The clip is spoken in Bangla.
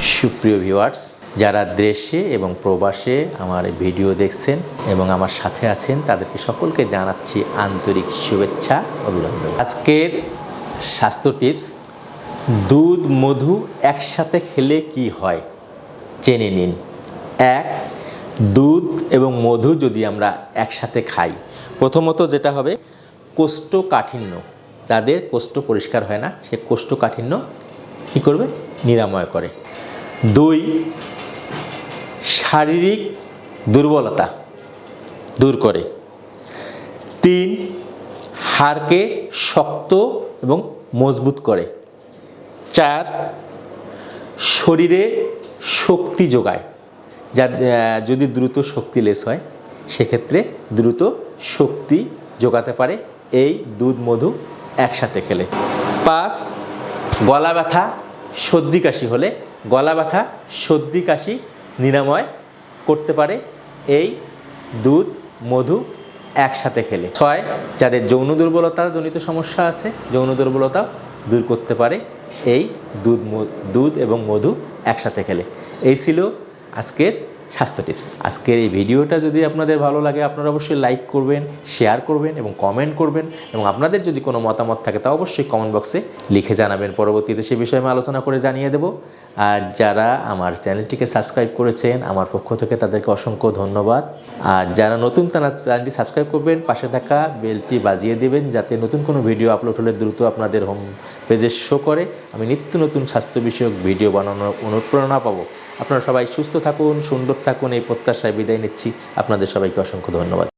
সুপ্রিয় ভিউয়ার্স, যারা দেশে এবং প্রবাসে আমার ভিডিও দেখছেন এবং আমার সাথে আছেন, তাদেরকে সকলকে জানাচ্ছি আন্তরিক শুভেচ্ছা, অভিনন্দন। আজকের স্বাস্থ্য টিপস, দুধ, মধু একসাথে খেলে কি হয়? জেনে নিন। এক, দুধ এবং মধু যদি আমরা একসাথে খাই, প্রথমত যেটা হবে, কোষ্ঠকাঠিন্য। তাদের কোষ্ঠ পরিষ্কার হয় না, সে কোষ্ঠকাঠিন্য কী করবে? নিরাময় করে। দুই, শারীরিক দুর্বলতা দূর করে। তিন, হাড়কে শক্ত এবং মজবুত করে। চার, শরীরে শক্তি যোগায়, যা যদি দ্রুত শক্তি লেস হয়, সেক্ষেত্রে দ্রুত শক্তি যোগাতে পারে এই দুধ মধু একসাথে খেলে। পাঁচ, গলা ব্যথা সর্দি কাশি হলে গলা ব্যথা, সর্দি কাশি নিরাময় করতে পারে। এই দুধ, মধু একসাথে খেলে। ছয়, যাদের যৌন দুর্বলতা, জনিত সমস্যা আছে, যৌন দুর্বলতা দূর করতে পারে। এই দুধ দুধ এবং মধু একসাথে খেলে। এই ছিল আজকের স্বাস্থ্য টিপস। আজকের এই ভিডিওটা যদি আপনাদের ভালো লাগে, আপনারা অবশ্যই লাইক করবেন শেয়ার করবেন এবং কমেন্ট করবেন এবং আপনাদের যদি কোনো মতামত থাকে তা অবশ্যই কমেন্ট বক্সে লিখে জানাবেন। পরবর্তীতে সে বিষয়ে আমি আলোচনা করে জানিয়ে দেব। আর যারা আমার চ্যানেলটিকে সাবস্ক্রাইব করেছেন, আমার পক্ষ থেকে তাদেরকে অসংখ্য ধন্যবাদ। আর যারা নতুন তারা চ্যানেলটি সাবস্ক্রাইব করবেন, পাশে থাকা বেলটি বাজিয়ে দেবেন যাতে নতুন কোনো ভিডিও আপলোড হলে দ্রুত আপনাদের হোম পেজে শো করে। আমি নিত্য নতুন স্বাস্থ্য বিষয়ক ভিডিও বানানোর অনুপ্রেরণা পাবো। আপনারা সবাই সুস্থ থাকুন, সুন্দর থাকুন এই প্রত্যাশায় বিদায় নিচ্ছি। আপনাদের সবাইকে অসংখ্য ধন্যবাদ।